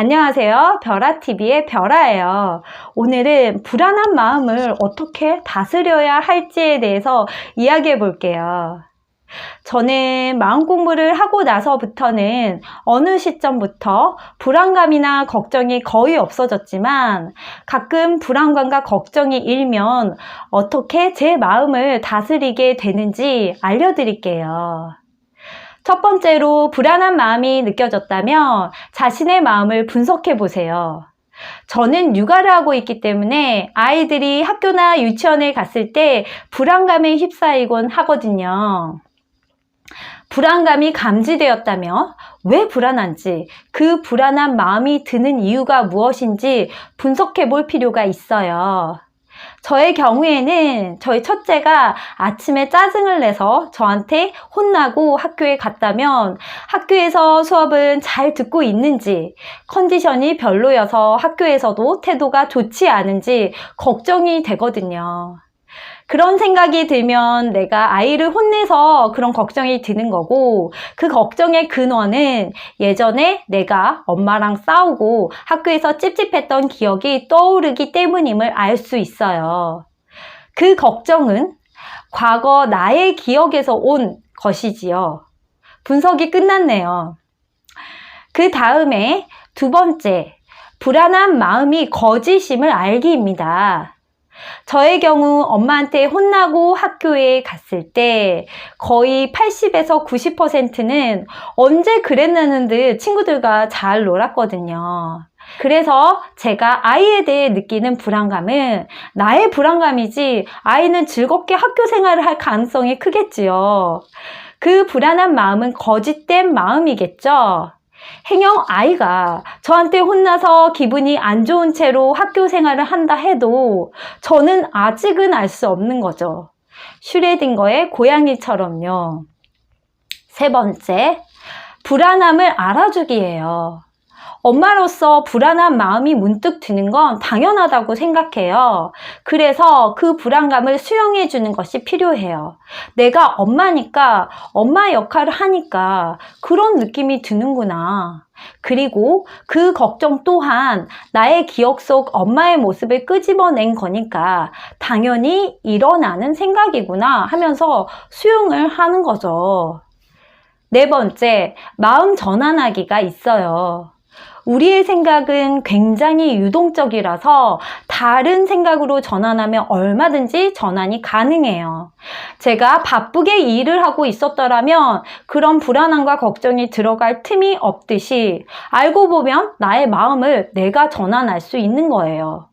안녕하세요. 별아TV의 별아예요. 오늘은 불안한 마음을 어떻게 다스려야 할지에 대해서 이야기해 볼게요. 저는 마음 공부를 하고 나서부터는 어느 시점부터 불안감이나 걱정이 거의 없어졌지만 가끔 불안감과 걱정이 일면 어떻게 제 마음을 다스리게 되는지 알려드릴게요. 첫 번째로 불안한 마음이 느껴졌다면 자신의 마음을 분석해 보세요. 저는 육아를 하고 있기 때문에 아이들이 학교나 유치원에 갔을 때 불안감에 휩싸이곤 하거든요. 불안감이 감지되었다며 왜 불안한지, 그 불안한 마음이 드는 이유가 무엇인지 분석해 볼 필요가 있어요. 저의 경우에는 저희 첫째가 아침에 짜증을 내서 저한테 혼나고 학교에 갔다면 학교에서 수업은 잘 듣고 있는지, 컨디션이 별로여서 학교에서도 태도가 좋지 않은지 걱정이 되거든요. 그런 생각이 들면 내가 아이를 혼내서 그런 걱정이 드는 거고 그 걱정의 근원은 예전에 내가 엄마랑 싸우고 학교에서 찝찝했던 기억이 떠오르기 때문임을 알 수 있어요. 그 걱정은 과거 나의 기억에서 온 것이지요. 분석이 끝났네요. 그 다음에 두 번째, 불안한 마음이 거짓임을 알기입니다. 저의 경우 엄마한테 혼나고 학교에 갔을 때 거의 80에서 90%는 언제 그랬냐는 듯 친구들과 잘 놀았거든요. 그래서 제가 아이에 대해 느끼는 불안감은 나의 불안감이지 아이는 즐겁게 학교 생활을 할 가능성이 크겠지요. 그 불안한 마음은 거짓된 마음이겠죠. 행여 아이가 저한테 혼나서 기분이 안 좋은 채로 학교 생활을 한다 해도 저는 아직은 알 수 없는 거죠. 슈레딩거의 고양이처럼요. 세 번째, 불안함을 알아주기예요. 엄마로서 불안한 마음이 문득 드는 건 당연하다고 생각해요. 그래서 그 불안감을 수용해 주는 것이 필요해요. 내가 엄마니까 엄마 역할을 하니까 그런 느낌이 드는구나. 그리고 그 걱정 또한 나의 기억 속 엄마의 모습을 끄집어낸 거니까 당연히 일어나는 생각이구나 하면서 수용을 하는 거죠. 네 번째, 마음 전환하기가 있어요. 우리의 생각은 굉장히 유동적이라서 다른 생각으로 전환하면 얼마든지 전환이 가능해요. 제가 바쁘게 일을 하고 있었더라면 그런 불안함과 걱정이 들어갈 틈이 없듯이 알고 보면 나의 마음을 내가 전환할 수 있는 거예요.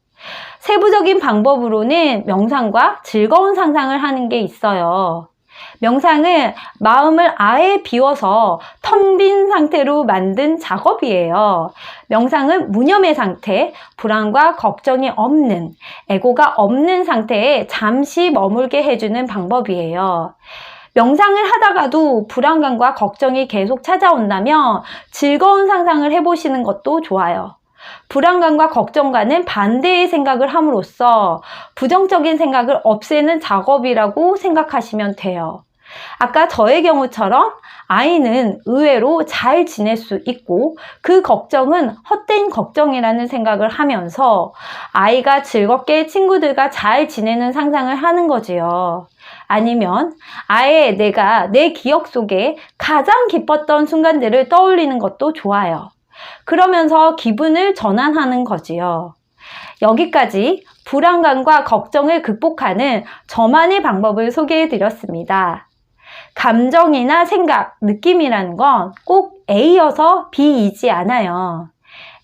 세부적인 방법으로는 명상과 즐거운 상상을 하는 게 있어요. 명상은 마음을 아예 비워서 텅 빈 상태로 만든 작업이에요. 명상은 무념의 상태, 불안과 걱정이 없는, 에고가 없는 상태에 잠시 머물게 해주는 방법이에요. 명상을 하다가도 불안감과 걱정이 계속 찾아온다면 즐거운 상상을 해보시는 것도 좋아요. 불안감과 걱정과는 반대의 생각을 함으로써 부정적인 생각을 없애는 작업이라고 생각하시면 돼요. 아까 저의 경우처럼 아이는 의외로 잘 지낼 수 있고 그 걱정은 헛된 걱정이라는 생각을 하면서 아이가 즐겁게 친구들과 잘 지내는 상상을 하는 거지요. 아니면 아예 내가 내 기억 속에 가장 기뻤던 순간들을 떠올리는 것도 좋아요. 그러면서 기분을 전환하는 거지요. 여기까지 불안감과 걱정을 극복하는 저만의 방법을 소개해 드렸습니다. 감정이나 생각, 느낌이라는 건 꼭 A여서 B이지 않아요.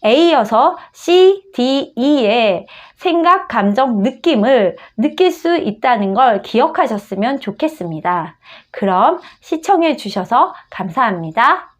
A여서 C, D, E의 생각, 감정, 느낌을 느낄 수 있다는 걸 기억하셨으면 좋겠습니다. 그럼 시청해 주셔서 감사합니다.